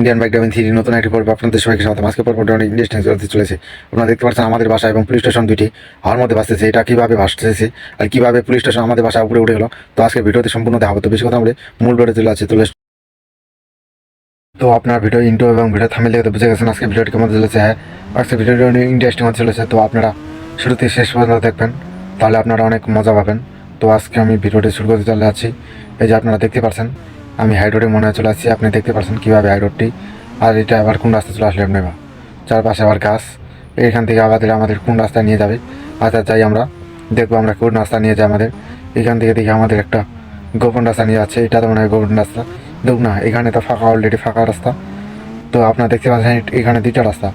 Indian bike driving three নতুন একটি পর্ব আপনাদের সবাইকে স্বাগতম। আজকে পর্বটা অনেক ইন্টারেস্টিং হতে চলেছে। আপনারা দেখতে পাচ্ছেন আমাদের বাসা এবং পুলিশ স্টেশন দুটি হওয়ার মধ্যে ভাসতেছে এটা কীভাবে ভাসতেছে আর কীভাবে পুলিশ স্টেশন আমাদের বাসা উপরে উঠে গেলো, তো আজকে ভিডিওতে সম্পূর্ণ দেখাবো। তো বেশি কথা বলে মূল ভিডিও চলে আছে চলে তো আপনার ভিডিও ইন্টো এবং ভিডিও থামিয়ে দেখতে বুঝে গেছেন আজকে ভিডিওটি কেমন চলেছে। হ্যাঁ আজকে ভিডিওটি অনেক ইন্টারেস্টিং হতে চলেছে। তো আপনারা শুরু থেকে শেষ পর্যন্ত দেখবেন, তাহলে আপনারা অনেক মজা পাবেন। তো আজকে আমি ভিডিওটি শুরু করতে চলে যাচ্ছি। এই যে আপনারা দেখতে পাচ্ছেন আমি হাইরোডে মনে হয় চলে আসছি। আপনি দেখতে পাচ্ছেন কীভাবে হাইরোডটি আর এটা আবার কোন রাস্তা চলে আসলে আপনি বা চারপাশে আবার গাছ। এখান থেকে আবার দিলে আমাদের কোন রাস্তায় নিয়ে যাবে? আচ্ছা যাই আমরা। দেখব আমরা কোন রাস্তা নিয়ে যাই আমাদের। এখান থেকে দেখি আমাদের একটা গোপন রাস্তা নিয়ে যাচ্ছে। এটা তো মনে হয় গোপন রাস্তা। দেখুন না, এখানে তো ফাঁকা অলরেডি ফাঁকা রাস্তা। তো আপনারা দেখতে পাচ্ছেন এখানে দুইটা রাস্তা।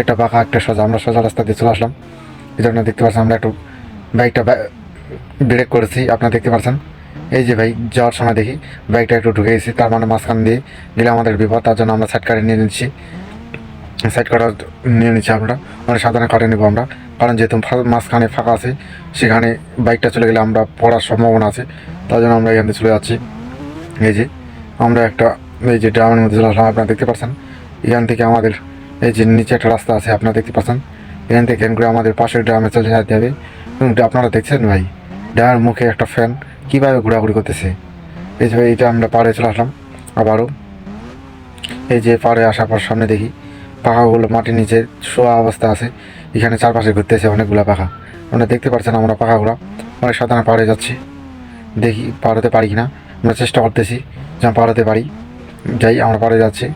একটা ফাঁকা একটা সোজা। আমরা সোজা রাস্তা দিয়ে চলে আসলাম। এই জন্য দেখতে পাচ্ছেন, আমরা একটু বাইকটা ব্রেক করেছি। আপনারা দেখতে পাচ্ছেন? এই যে ভাই, যাওয়ার সময় দেখি বাইকটা একটু ঢুকে গেছি, তার মানে মাঝখান দিয়ে গেলে আমাদের বিপদ, তার জন্য আমরা সাইড কাটে নিয়ে নিচ্ছি। সাইড কাটা নিয়ে নিচ্ছি আমরা মানে সাধারণ কাটে নেব আমরা। কারণ যেহেতু মাঝখানে ফাঁকা আছে, সেখানে বাইকটা চলে গেলে আমরা পড়ার সম্ভাবনা আছে, তার জন্য আমরা এখান থেকে চলে যাচ্ছি। এই যে, আমরা একটা, এই যে ড্রামের মধ্যে চলে আসলাম, আপনারা দেখতে পাচ্ছেন? এখান থেকে আমাদের, এই যে নিচে একটা রাস্তা আছে, আপনারা দেখতে পাচ্ছেন? এখান থেকে এখান করে আমাদের পাশের ড্রামে চলে যেতে হবে। আপনারা দেখছেন ভাই? মুখে একটা ফ্যান কীভাবে ঘোরাঘুরি করতেছে? এই যে এটা আমরা পাড়ে চলে আসলাম আবারও। এই যে পাড়ে আসার পর সামনে দেখি পাখাগুলো মাটির নিচে শোয়া অবস্থা আছে। এখানে চারপাশে ঘুরতেছে অনেকগুলো পাখা। আপনারা দেখতে পাচ্ছেন আমরা পাখাগুলো। অনেক সাধারণ পাড়ে যাচ্ছি। দেখি পাড়াতে পারি কিনা। আমরা চেষ্টা করতেছি যে আমরা পাড়াতে পারি। যাই, আমরা পাড়ে যাচ্ছি।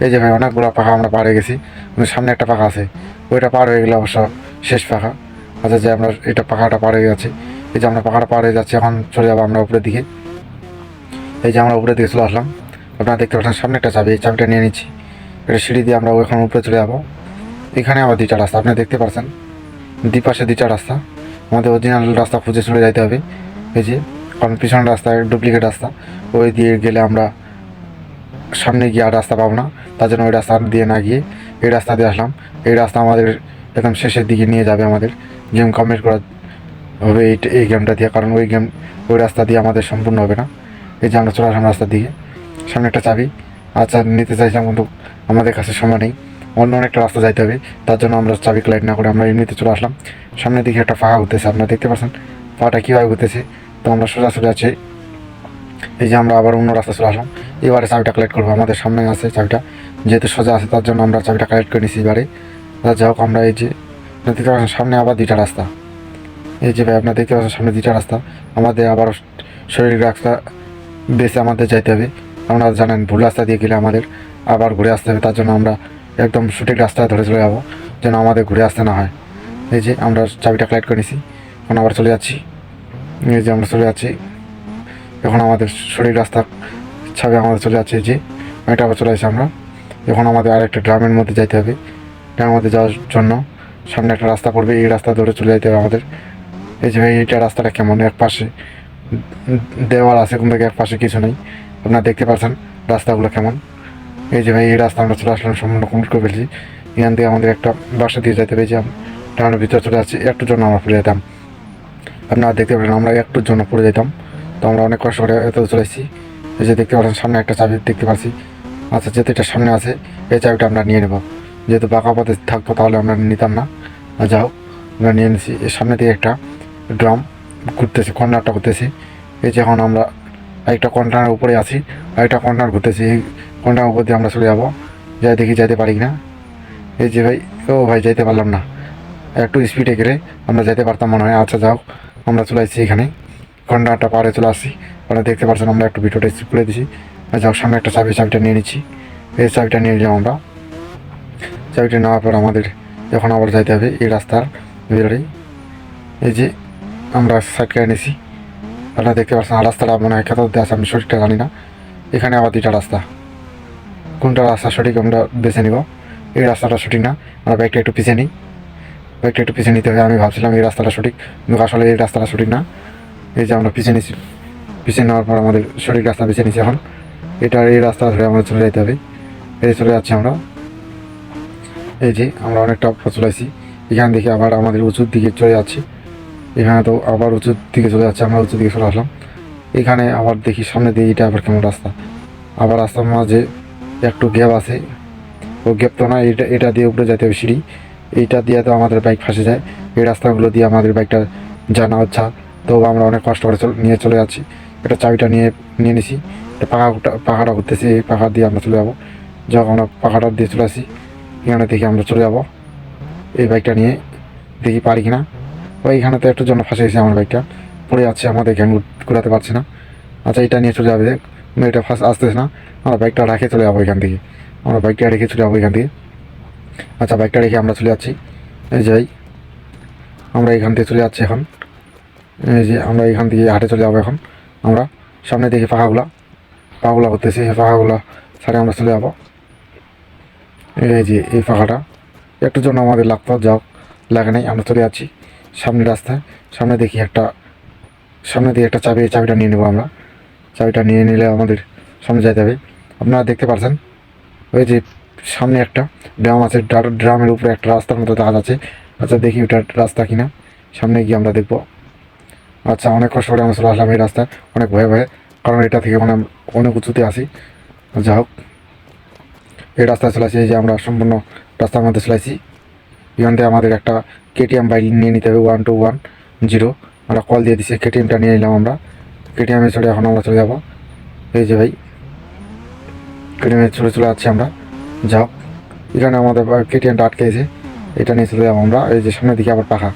এই যে ভাই, অনেকগুলো পাখা আমরা পাড়ে গেছি। সামনে একটা পাখা আছে। ওইটা পার হয়ে গেলে অবশ্য শেষ পাখা। আচ্ছা যে আমরা এটা পাখাটা পাড়ে গেছি। এই যে আমরা পাহাড় পাহাড়ে যাচ্ছি, এখন চলে যাব আমরা উপরের দিকে। এই যে আমরা উপরের দিকে চলে আসলাম। আপনারা দেখতে পাচ্ছেন, সামনে একটা চাবি, এই চাবিটা নিয়ে নিচ্ছি। এটা সিঁড়ি দিয়ে আমরা ওখানে উপরে চলে যাব। এখানে আবার দুইটা রাস্তা, আপনি দেখতে পাচ্ছেন। দুপাশে দুইটা রাস্তা। আমাদের অরিজিনাল রাস্তা খুঁজে চলে যাইতে হবে। এই যে, কারণ পিছনের রাস্তায় ডুপ্লিকেট রাস্তা। ওই দিয়ে গেলে আমরা সামনে গিয়ে আর রাস্তা পাবো না। তার জন্য ওই রাস্তা দিয়ে না গিয়ে এই রাস্তা দিয়ে আসলাম। এই রাস্তা আমাদের একদম শেষের দিকে নিয়ে যাবে আমাদের। গেম কমপ্লিট করা হবে এই এই গেমটা দিয়ে, কারণ ওই গেম ওই রাস্তা দিয়ে আমাদের সম্পূর্ণ হবে না। এই যে আমরা চলে আসলাম রাস্তার দিকে। সামনে একটা চাবি। আচ্ছা নিতে চাইছিলাম কিন্তু আমাদের কাছে সময় নেই। অন্য অনেকটা রাস্তা যাইতে হবে। তার জন্য আমরা চাবি ক্লাইট না করে আমরা এমনিতে চলে আসলাম। সামনের দিকে একটা ফাঁকা ঘুরতেছে, আপনারা দেখতে পাচ্ছেন? পাটা কীভাবে ঘুরতেছে? তো আমরা সোজা চলে যাচ্ছি এই যে আমরা আবার অন্য রাস্তা চলে আসলাম। এবারে চাবিটা কালেক্ট করব। আমাদের সামনে আছে চাবিটা। যেহেতু সোজা আছে, তার জন্য আমরা চাবিটা কালেক্ট করে নিছি এবারে। যাই হোক, আমরা এই যে সামনে আবার দুইটা রাস্তা। এই যে ভাই আপনার দেখতে পাচ্ছেন সামনে দুইটা রাস্তা। আমাদের আবার শরীর রাস্তা বেছে আমাদের যাইতে হবে। আপনারা জানেন, ভুল রাস্তা দিয়ে গেলে আমাদের আবার ঘুরে আসতে হবে। তার জন্য আমরা একদম সঠিক রাস্তা ধরে চলে যাব, যেন আমাদের ঘুরে আসতে না হয়। এই যে আমরা চাবিটা কালেক্ট করে নিছি, এখন আবার চলে যাচ্ছি। এই যে আমরা চলে যাচ্ছি। এখন আমাদের সঠিক রাস্তা ছাবে আমাদের চলে যাচ্ছে। যে এটা আবার চলে আসছি আমরা। এখন আমাদের আরেকটা গ্রামের মধ্যে যাইতে হবে। গ্রামের মধ্যে যাওয়ার জন্য সামনে একটা রাস্তা পড়বে। এই রাস্তা ধরে চলে যেতে হবে আমাদের। এই যে ভাই এইটা রাস্তাটা কেমন? এক পাশে দেওয়াল আছে, কিন্তু এক পাশে কিছু নেই। আপনারা দেখতে পাচ্ছেন রাস্তাগুলো কেমন। এই যে ভাই, এই রাস্তা আমরা চলে আসলাম সম্পূর্ণ কমপ্লিট করে ফেলছি। এখান থেকে আমাদের একটা বাসা দিয়ে যেতে পেরেছি টাউনের ভিতরে চলে যাচ্ছি। একটুর জন্য আমরা পড়ে যেতাম। আপনারা দেখতে পারেন আমরা একটুর জন্য পড়ে যেতাম। তো আমরা অনেক কষ্ট করে এত চলে এসেছি। এই যে দেখতে পাচ্ছেন, সামনে একটা চাবি দেখতে পাচ্ছি। আচ্ছা যেহেতু এটা সামনে আছে, এই চাবিটা আমরা নিয়ে নেব। যেহেতু বাঁকা পথে থাকতো তাহলে আমরা নিতাম না। আর যাও আমরা নিয়ে নিছি। সামনে দিয়ে একটা ড্রাম ঘুরতেছি কর্নারটা ঘুরতেছি। এই যে এখন আমরা একটা কন্টেনার উপরে আছি একটা কন্টেনার ঘুরতেছি, এই কন্টেনার উপর দিয়ে আমরা চলে যাব। যাই দেখি যাইতে পারি না এই যে ভাই, ও ভাই যাইতে পারলাম না। একটু স্পিডে গেলে আমরা যেতে পারতাম মনে হয়। আচ্ছা যাও আমরা চলে আসছি এখানে। কন্টেনারটা পাড়ে চলে আসছি। ওরা দেখতে পাচ্ছেন আমরা একটু ভিডিওটা স্কিপ করে দিছি। যাও সামনে একটা চাবি, চাবিটা নিয়ে নিচ্ছি। এই চাবিটা নিয়ে নিলাম আমরা। চাবিটা নেওয়ার পর আমাদের এখন আবার যাইতে হবে এই রাস্তার ভিতরেই। এই যে আমরা সাইড করে নিছি আপনারা দেখতে পাচ্ছেন রাস্তাটা মনে হয় খেতে আছে, আমি সঠিকটা জানি না। এখানে আবার দুইটা রাস্তা। কোনটা রাস্তা সঠিক, আমরা বেছে নিব। এই রাস্তাটা সঠিক না, আমরা বাইকটা একটু পিছিয়ে নিই। বাইকটা একটু পিছিয়ে নিতে হবে আমি ভাবছিলাম এই রাস্তাটা সঠিক, কিন্তু আসলে এই রাস্তাটা সঠিক না। এই যে আমরা পিছিয়ে নিছি পিছিয়ে নেওয়ার পর আমাদের সঠিক রাস্তা বেছে নিছি এখন। এটা এই রাস্তা ধরে আমাদের চলে যেতে হবে। এই চলে যাচ্ছি আমরা। এই যে আমরা অনেকটা পথ চলে আসছি এখান থেকে আবার আমাদের উঁচুর দিকে চলে যাচ্ছি। এখানে তো আবার উঁচুর দিকে চলে যাচ্ছে, আমরা উঁচুর দিকে চলে আসলাম। এখানে আবার দেখি সামনে দিয়ে এটা আবার কেমন রাস্তা। আবার রাস্তার মাঝে একটু গ্যাপ আছে। ও গ্যাপ তো না এটা এটা দিয়ে উপরে যেতে হবে সিঁড়ি। এইটা দিয়ে তো আমাদের বাইক ফাঁসে যায়। এই রাস্তাগুলো দিয়ে আমাদের বাইকটা জানা হচ্ছে। তো আমরা অনেক কষ্ট করে নিয়ে চলে যাচ্ছি। এটা চাবিটা নিয়ে নিয়ে নিছি। এটা পাখা পাখাটা ঘুরতেছি এই পাখা দিয়ে আমরা চলে যাব। যখন আমরা পাখাটা দিয়ে চলে আসি। এখানে দেখি আমরা চলে যাব। এই বাইকটা নিয়ে দেখি পারি কিনা। ওইখানে তো একটু জন্য ফাঁসে গেছে আমার বাইকটা পড়ে যাচ্ছে আমাদের ঘ্যান ঘুরাতে পারছে না। আচ্ছা এটা নিয়ে চলে যাবে। দেখ এটা ফার্স্ট আসতেছে না। আমরা বাইকটা রেখে চলে যাব এখান থেকে। আমরা বাইকটা রেখে চলে যাব এখান থেকে। আচ্ছা বাইকটা রেখে আমরা চলে যাচ্ছি। এই যে ভাই, আমরা এখান থেকে চলে যাচ্ছি এখন। এই যে আমরা এখান থেকে হাটে চলে যাব এখন। আমরা সামনে দেখি পাখাগুলা পাখাগুলা করতেছি, এই পাখাগুলা ছাড়ে আমরা চলে যাব। এই যে, এই পাখাটা একটু জন্য আমাদের লাগতো যাও লাগে নাই, আমরা চলে যাচ্ছি। সামনে রাস্তা, সামনে দেখি একটা, সামনে দিয়ে একটা চাবি, চাবিটা নিয়ে নেব আমরা। চাবিটা নিয়ে নিলে আমাদের সামনে যেতে হবে। আপনারা দেখতে পাচ্ছেন ওই যে সামনে একটা ড্রাম আছে, ড্রা- ড্রামের উপরে একটা রাস্তার মতো দেখা যাচ্ছে আচ্ছা দেখি ওটা রাস্তা কিনা। সামনে গিয়ে আমরা দেখব। আচ্ছা অনেক কষ্ট করে আমরা চলে আসলাম এই রাস্তায়। অনেক ভয়ে ভয়ে, কারণ এটা থেকে মানে অনেক উঁচুতে আসি যা হোক। এই রাস্তায় চলে আসি যে আমরা সম্পূর্ণ রাস্তার মধ্যে চলেছি এখান থেকে আমাদের একটা কেটিএম বাইক নিয়ে নিতে হবে ওয়ান টু ওয়ান জিরো আমরা কল দিয়ে দিচ্ছি কেটিএমটা নিয়ে নিলাম আমরা। কেটিএমে চলে এখন আমরা চলে যাব। এই যে ভাই কেটিএমে চলে চলে যাচ্ছি আমরা। যাও। এখানে আমাদের কেটিএমটা আটকে আছে এটা নিয়ে চলে যাব আমরা। এই যে সামনের দিকে আবার পাখা।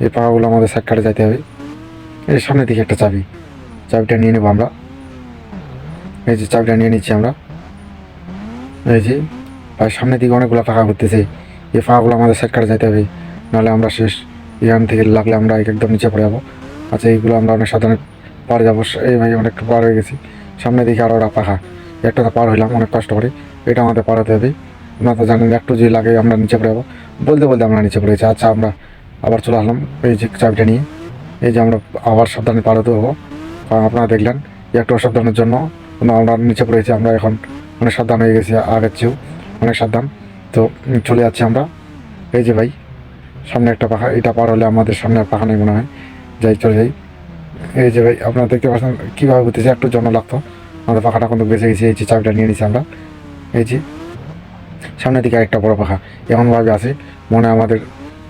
এই পাখাগুলো আমাদের সাইড কাটে যাইতে হবে। এই সামনের দিকে একটা চাবি। চাবিটা নিয়ে নেব আমরা। এই যে চাবিটা নিয়ে নিচ্ছি আমরা। এই যে আর সামনের দিকে অনেকগুলো পাখা ঘুরতেছে। এই পাখাগুলো আমাদের সাইড কাটে যাইতে হবে। নাহলে আমরা শেষ। এখান থেকে লাগলে আমরা একদম নিচে পড়ে যাব। আচ্ছা এইগুলো আমরা অনেক সাধারণ পার যাব। এই ভাই অনেকটা পার হয়ে গেছি। সামনে দিকে আরও একটা পাখা। একটা পার হইলাম, অনেক কষ্ট করে। এটা আমাদের পার হতে হবে। আপনারা তো জানেন, একটু যে লাগে আমরা নিচে পড়ে যাব। বলতে বলতে আমরা নিচে পড়ে গেছি। আচ্ছা আমরা আবার চলে আসলাম এই যে চাবিটা নিয়ে। এই যে আমরা আবার সাবধানে পার হতে হব। কারণ আপনারা দেখলেন একটু অসাবধানের জন্য আমরা নিচে পড়েছি আমরা এখন অনেক সাবধান হয়ে গেছি আগের চেয়েও অনেক সাবধান। তো চলে যাচ্ছি আমরা। এই যে ভাই সামনে একটা পাখা, এটা পার হলে আমাদের সামনে আর পাখা নেই মনে হয়। যাই, চলে যাই। এই যে ভাই, আপনারা দেখতে পাচ্ছেন কীভাবে ঘুরতেছে, একটু জন্য লাগতো। আমাদের পাখাটা কিন্তু বেঁচে গেছি, এই যে চাবিটা নিয়ে নিছি আমরা। এই যে, সামনের দিকে একটা বড় পাখা, এমনভাবে আছে, মনে আমাদের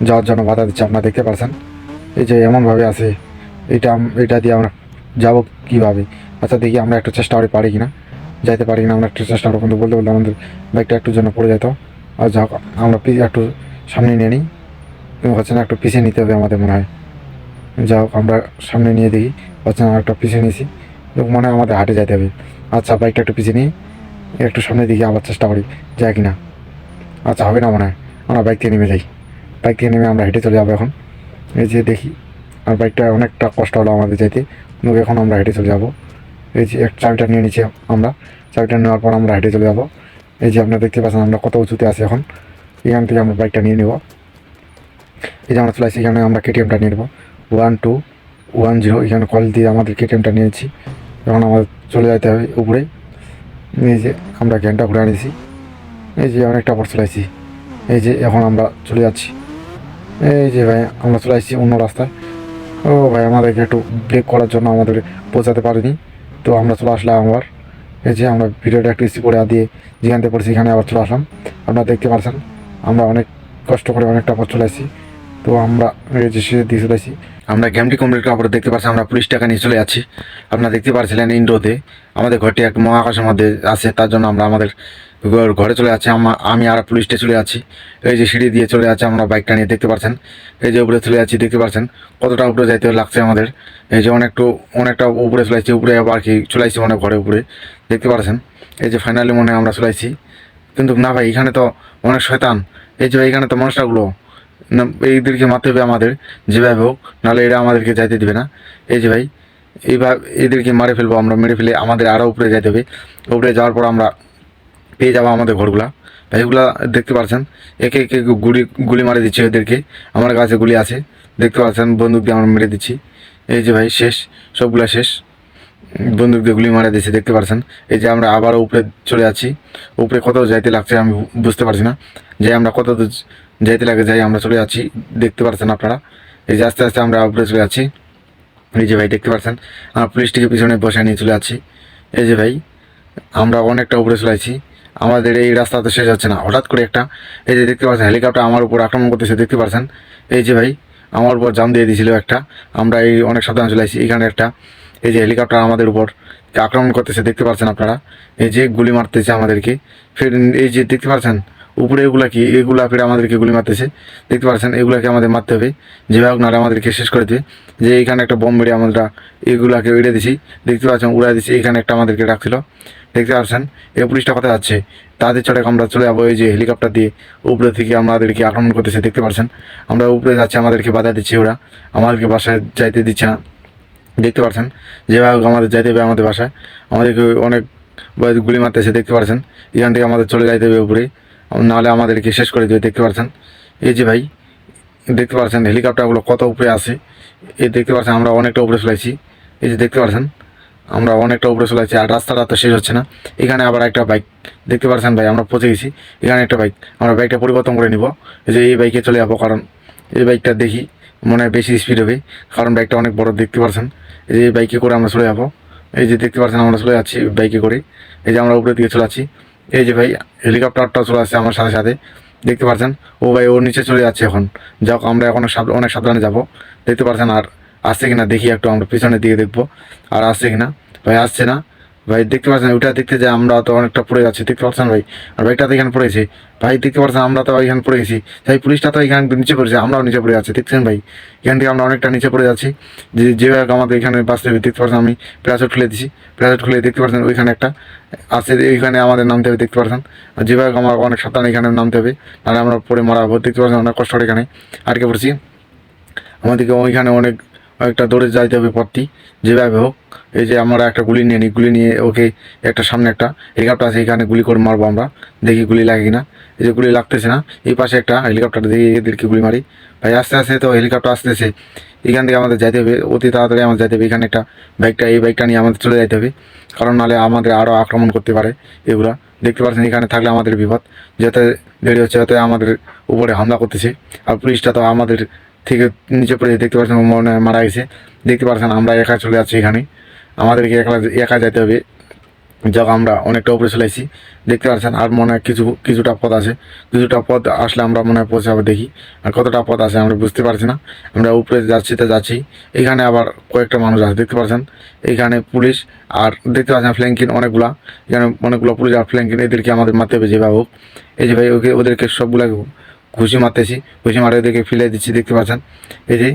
যাওয়ার জন্য বাধা দিচ্ছে, আপনারা দেখতে পাচ্ছেন। এই যে, এমনভাবে আছে, এটা এটা দিয়ে আমরা যাব কীভাবে? আচ্ছা দেখি আমরা একটু চেষ্টা করে পারি কিনা। যাইতে পারি কিনা, আমরা একটু চেষ্টা করব, কিন্তু বলতে বলতে আমাদের বাইকটা একটু জন্য পড়ে যেত। আর যা আমরা পি- একটু সামনে নিয়ে নিই। কিন্তু হচ্ছে না, একটু পিছিয়ে নিতে হবে আমাদের মনে হয়। যা হোক, আমরা সামনে নিয়ে দেখি। হচ্ছে না একটা পিছিয়ে নিয়েছি মনে হয় আমাদের হাটে যেতে হবে। আচ্ছা বাইকটা একটু পিছিয়ে নিয়ে একটু সামনে দিকে আবার চেষ্টা করি, যায় কিনা। আচ্ছা হবে না মনে হয়। আমরা বাইক নেমে যাই। বাইক থেকে নেমে আমরা হেঁটে চলে যাব এখন। এই যে দেখি, আর বাইকটা অনেকটা কষ্ট হলো আমাদের যাইতে। কিন্তু এখন আমরা হেঁটে চলে যাব। এই যে এক চাবিটা নিয়ে নিচ্ছি আমরা। চাবিটা নেওয়ার পর আমরা হেঁটে চলে যাব। এই যে আপনারা দেখতে পাচ্ছেন, আমরা কত উঁচুতে আছি এখন। এখান থেকে আমরা বাইকটা নিয়ে নেব। এই যে আমরা চলে এখানে আমরা কেটিএমটা নিয়ে নেব। ওয়ান টু ওয়ান জিরো এখানে কল দিয়ে আমাদের কেটিএমটা নিয়েছি। এখন আমাদের চলে যেতে হবে উপরে। এই যে আমরা জ্ঞানটা ঘুরে আনিছি। এই যে অনেকটা পর চলে আসছি। এই যে এখন আমরা চলে যাচ্ছি। এই যে ভাই, আমরা চলে আসছি অন্য রাস্তায়। ও ভাই, আমাদেরকে একটু ব্রেক করার জন্য আমাদের পৌঁছাতে পারিনি। তো আমরা চলে আসলাম আবার। এই যে আমরা ভিডিওটা একটু ইস্যু করে দিয়ে যেখান থেকে পড়েছি, এখানে আবার চলে আসলাম। আপনারা দেখতে পাচ্ছেন, আমরা অনেক কষ্ট করে অনেকটা পর চলে আসছি। তো আমরা সে দিয়ে চলে আসছি আমরা গেমটি কমপ্লিট করার পরে দেখতে পাচ্ছি আমরা পুলিশ টাকা নিয়ে চলে যাচ্ছি। আপনারা দেখতে পাচ্ছিলেন ইন্ডোতে আমাদের ঘরটি এক মহাকাশের মধ্যে আছে, তার জন্য আমরা আমাদের ঘর- চলে যাচ্ছি। আমা- আর পুলিশটা চলে যাচ্ছি। এই যে সিঁড়ি দিয়ে চলে যাচ্ছে আমরা বাইকটা নিয়ে, দেখতে পাচ্ছেন এই যে উপরে চলে যাচ্ছি, দেখতে পাচ্ছেন কতটা উপরে যাইতে লাগছে আমাদের? এই যে অনেকটু, অনেকটা উপরে চলে আসছি, উপরে আবার কি চলে আসছি অনেক ঘরে উপরে। দেখতে পাচ্ছেন এই যে ফাইনালি মনে আমরা চলে আসছি। কিন্তু না ভাই, এখানে তো অনেক শয়তান। এই যে এখানে তো মানুষটাগুলো এইদেরকে মারতে হবে আমাদের, যেভাবে হোক, নাহলে এরা আমাদেরকে যাইতে দিবে না। এই যে ভাই এইভাবে এদেরকে মারে ফেলব, আমরা মেরে ফেলে আমাদের আরও উপরে যাইতে হবে। উপরে যাওয়ার পর আমরা পেয়ে যাব আমাদের ঘরগুলা। ভাইগুলা দেখতে পাচ্ছেন একে একে গুলি গুলি মারে দিচ্ছে ওদেরকে আমার কাছে গুলি আছে, দেখতে পাচ্ছেন বন্দুক দিয়ে আমরা মেরে দিচ্ছি। এই যে ভাই, শেষ, সবগুলা শেষ। বন্দুক দিয়ে গুলি মারা দিয়েছে দেখতে পাচ্ছেন এই যে আমরা আবার উপরে চলে যাচ্ছি। উপরে কত যাইতে লাগছে আমি বুঝতে পারছি না। যে আমরা কত যাইতে লাগে, যাই আমরা চলে যাচ্ছি। দেখতে পাচ্ছেন আপনারা। এই যে আস্তে আস্তে আমরা উপরে চলে যাচ্ছি। এই যে ভাই, দেখতে পাচ্ছেন আমরা পুলিশটিকে পিছনে বসে নিয়ে চলে যাচ্ছি। এই যে ভাই, আমরা অনেকটা উপরে চলে আছি আমাদের এই রাস্তা তো শেষ হচ্ছে না। হঠাৎ করে একটা, এই যে দেখতে পাচ্ছেন হেলিকপ্টার আমার উপর আক্রমণ করতেছে, দেখতে পাচ্ছেন এই যে ভাই, আমার উপর জাম দিয়ে দিয়েছিল একটা। আমরা এই অনেক সাবধানে চলে আসছি এখানে একটা, এই যে হেলিকপ্টার আমাদের উপর আক্রমণ করতেছে, দেখতে পাচ্ছেন আপনারা? এই যে গুলি মারতেছে আমাদেরকে। ফের এই যে, দেখতে পাচ্ছেন উপরে এগুলা কি এগুলা ফের আমাদেরকে গুলি মারতেছে। দেখতে পাচ্ছেন, এগুলাকে আমাদের মারতে হবে। যেভাবে নাহলে আমাদেরকে শেষ করে দেবে। যে এখানে একটা বম মেরে আমরা এগুলাকে উড়ে দিছি, দেখতে পাচ্ছেন, উড়াই দিছি, এখানে একটা আমাদেরকে ডাকছিল। দেখতে পাচ্ছেন এই পুলিশটা কোথায় যাচ্ছে? তাদের চড়ে আমরা চলে যাব, এই যে হেলিকপ্টার দিয়ে উপরে থেকে আমাদেরকে আক্রমণ করতেছে, দেখতে পাচ্ছেন। আমরা উপরে যাচ্ছি, আমাদেরকে বাধা দিচ্ছে ওরা। আমাদেরকে বাসায় যাইতে দিচ্ছে না। দেখতে পাচ্ছেন যেভাবে আমাদের যাইতে হবে আমাদের বাসায়। আমাদেরকে অনেক গুলি মারতেছে, দেখতে পাচ্ছেন। এখান থেকে আমাদের চলে যাইতে হবে উপরে। নাহলে আমাদেরকে শেষ করে দেবে, দেখতে পাচ্ছেন এই যে ভাই, দেখতে পাচ্ছেন হেলিকপ্টারগুলো কত উপরে আছে? এই দেখতে পাচ্ছেন আমরা অনেকটা উপরে চলেছি। এই যে দেখতে পাচ্ছেন আমরা অনেকটা উপরে চলেছি আর রাস্তাটা তো শেষ হচ্ছে না। এখানে আবার একটা বাইক, দেখতে পাচ্ছেন ভাই, আমরা পৌঁছে গেছি। এখানে একটা বাইক, আমরা বাইকটা পরিবর্তন করে নিব। এই যে এই বাইকে চলে যাব, কারণ এই বাইকটা দেখি মনে হয় বেশি স্পিড হবে, কারণ বাইকটা অনেক বড়, দেখতে পাচ্ছেন এই যে এই বাইকে করে আমরা চলে যাব। এই যে দেখতে পাচ্ছেন আমরা চলে যাচ্ছি বাইকে করে। এই যে আমরা উপরের দিকে চলে এই যে ভাই হেলিকপ্টারটা চলে আসছে আমার সাথে সাথে। দেখতে পাচ্ছেন ও ভাই, ও নিচে চলে যাচ্ছে এখন। যাক, আমরা এখন অনেক সাবধানে যাব। দেখতে পাচ্ছেন আর আসছে কিনা, দেখি একটু আমরা পিছনের দিকে দেখব। আর আসছে কিনা? ভাই, আসছে না। ভাই, দেখতে পাচ্ছেন, ওইটা দেখতে যে আমরা তো অনেকটা পড়ে যাচ্ছি, দেখতে পাচ্ছেন ভাই? আর বাইকটা তো এখানে পড়েছে ভাই, দেখতে পাচ্ছেন, আমরা তো এখানে পড়ে গেছি। তাই পুলিশটা তো এখানে নিচে পড়েছে, আমরাও নিচে পড়ে যাচ্ছি, দেখছেন ভাই? এখান থেকে আমরা অনেকটা নিচে পড়ে যাচ্ছি। যে যেভাবে আমাদের এখানে বাঁচতে হবে, দেখতে পাচ্ছেন, আমি প্যারাসুট খুলে দিছি। প্যারাসুট খুলে দেখতে পাচ্ছেন, ওইখানে একটা আছে, ওইখানে আমাদের নামতে হবে, দেখতে পাচ্ছেন? আর যেভাবে আমার অনেক সাবধানে এখানে নামতে হবে, নাহলে আমরা পরে মারা হব, দেখতে পাচ্ছেন, অনেক কষ্ট এখানে আটকে পড়ছি। আমাদেরকে ওইখানে অনেক একটা দৌড়ে যাইতে হবে পথটি, যেভাবে হোক। এই যে আমরা একটা গুলি নিয়ে নিই গুলি নিয়ে ওকে একটা সামনে একটা হেলিকপ্টার আছে, এখানে গুলি করে মারবো আমরা। দেখি গুলি লাগে কিনা। এই যে গুলি লাগতেছে না, এই পাশে একটা হেলিকপ্টার দেখি, এদেরকে গুলি মারি। ভাই, আস্তে আস্তে তো হেলিকপ্টার আসতেছে। এখান থেকে আমাদের যাইতে হবে, অতি তাড়াতাড়ি আমাদের যাইতে হবে। এখানে একটা বাইকটা, এই বাইকটা নিয়ে আমাদের চলে যাইতে হবে। কারণ নাহলে আমাদের আরও আক্রমণ করতে পারে এগুলা। দেখতে পাচ্ছেন, এখানে থাকলে আমাদের বিপদ। যাতে দেরি হচ্ছে তত আমাদের উপরে হামলা করতেছে। আর পুলিশটা তো আমাদের থেকে নিচে পড়ে দেখতে পাচ্ছেন, মনে মারা গেছে। দেখতে পাচ্ছেন, আমরা একা চলে যাচ্ছি এখানে। আমাদেরকে একা একা যেতে হবে। যাক, আমরা অনেকটা উপরে চলে আসি দেখতে পাচ্ছেন, আর মনে হয় কিছু, কিছুটা পথ আছে। কিছুটা পথ আসলে আমরা মনে হয় পৌঁছাবো দেখি। আর কতটা পথ আছে আমরা বুঝতে পারছি না। আমরা উপরে যাচ্ছি তো যাচ্ছি। এখানে আবার কয়েকটা মানুষ আছে, দেখতে পাচ্ছেন। এখানে পুলিশ আর দেখতে পাচ্ছেন, ফ্ল্যাঙ্কিন অনেকগুলা। এখানে অনেকগুলো পুলিশ আর ফ্ল্যাঙ্কিন, এদেরকে আমাদের মারতে হবে যেভাবে হোক। এই যে ভাই, ওকে, ওদেরকে সবগুলাকে ঘুষি মারতেছি, ঘুষি মারে ওদেরকে ফেলে দিচ্ছি, দেখতে পাচ্ছেন? এই যে,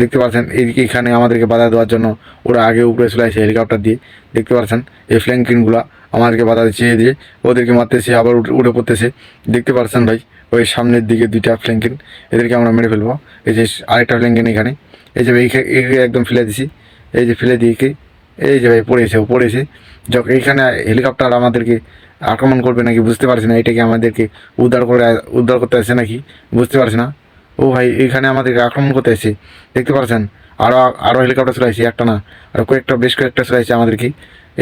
দেখতে পাচ্ছেন, এইদিকে এখানে আমাদেরকে বাধা দেওয়ার জন্য ওরা আগে উপরে চলে আসে হেলিকপ্টার দিয়ে। দেখতে পাচ্ছেন, এই ফ্ল্যাঙ্কিনগুলো আমাদেরকে বাধা দিচ্ছে, এই দিয়ে ওদেরকে মারতেছে, আবার উঠে পড়তেছে। দেখতে পাচ্ছেন ভাই, ওই সামনের দিকে দুইটা ফ্ল্যাঙ্কিন এদেরকে আমরা মেরে ফেলব। এই যে আরেকটা ফ্ল্যাঙ্কিন এখানে। এই যে একদম ফেলে দিছি। এই যে ফেলে দিয়ে এই যে ভাই পড়েছে পড়েছে যখন এইখানে হেলিকপ্টার আমাদেরকে আক্রমণ করবে নাকি বুঝতে পারছি না, এটাকে আমাদেরকে উদ্ধার করে, উদ্ধার করতে আসছে নাকি বুঝতে পারছি না। ও ভাই, এখানে আমাদেরকে আক্রমণ করতে আসছে, দেখতে পাচ্ছেন আরও আরও হেলিকপ্টার চলে আসছে, একটা না, আর কয়েকটা, বেশ কয়েকটা চলে আসছে আমাদেরকে।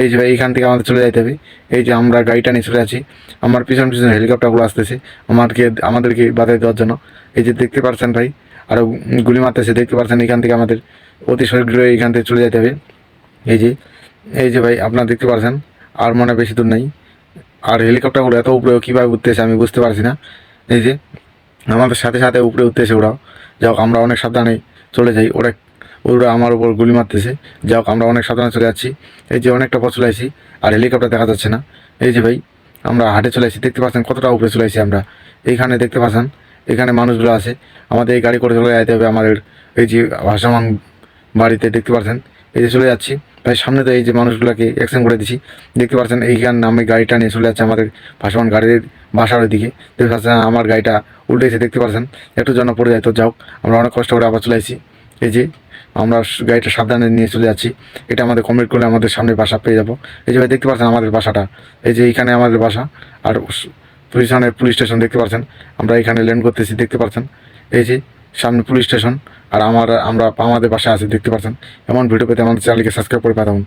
এই যে ভাই এইখান থেকে আমাদের চলে যাইতে হবে। এই যে আমরা গাড়িটা নিয়ে চলে আছি আমার পিছন পিছন হেলিকপ্টারগুলো আসতেছে, আমাদেরকে আমাদেরকে বাধাই দেওয়ার জন্য। এই যে দেখতে পাচ্ছেন ভাই আরও গুলি মারতেছে, দেখতে পাচ্ছেন এখান থেকে আমাদের অতি শীঘ্র এইখান থেকে চলে যেতে হবে। এই যে এই যে ভাই, আপনারা দেখতে পাচ্ছেন আর মনে বেশি দূর নাই। আর হেলিকপ্টারগুলো এত উপরে কীভাবে উঠতেছে আমি বুঝতে পারছি না। এই যে, আমাদের সাথে সাথে উপরে উঠতেছে ওরাও। হোক, আমরা অনেক সাবধানে চলে যাই। ওরা ওরা আমার উপর গুলি মারতেছে। হোক, আমরা অনেক সাবধানে চলে যাচ্ছি। এই যে অনেকটা পথ চলে আর হেলিকপ্টার দেখা যাচ্ছে না। এই যে ভাই, আমরা হাটে চলে আসি। দেখতে পাচ্ছেন কতটা উপরে চলে আসি আমরা। এইখানে দেখতে পাচ্ছেন, এখানে মানুষগুলো আছে। আমাদের এই গাড়ি করে চলে যেতে হবে আমাদের এই যে ভাসমান বাড়িতে, দেখতে পাচ্ছেন? এই যে চলে যাচ্ছি। তাই সামনে তো এই যে মানুষগুলোকে অ্যাক্সিডেন্ট করে দিচ্ছি দেখতে পাচ্ছেন, এইখানে আমি গাড়িটা নিয়ে চলে যাচ্ছে আমাদের ভাসমান গাড়ির বাসার দিকে দেখতে পাচ্ছেন, আমার গাড়িটা উল্টেছে দেখতে পাচ্ছেন? একটু জন্য পড়ে যায়, তো যাও আমরা অনেক কষ্ট করে আবার চলে আসি এই যে, আমরা গাড়িটা সাবধানে নিয়ে চলে যাচ্ছি। এটা আমাদের কমপ্লিট করলে আমাদের সামনে বাসা পেয়ে যাব। এই যে ভাই, দেখতে পাচ্ছেন আমাদের বাসাটা? এই যে এইখানে আমাদের বাসা, আর পুলিশ স্টেশন, দেখতে পাচ্ছেন? আমরা এখানে ল্যান্ড করতেছি, দেখতে পাচ্ছেন? এই যে, সামনে পুলিশ স্টেশন। আর আমার আমরা আমাদের বাসায় আছি, দেখতে পাচ্ছেন এমন ভিডিও পেতে আমাদের চ্যানেলকে সাবস্ক্রাইব করে পাঠান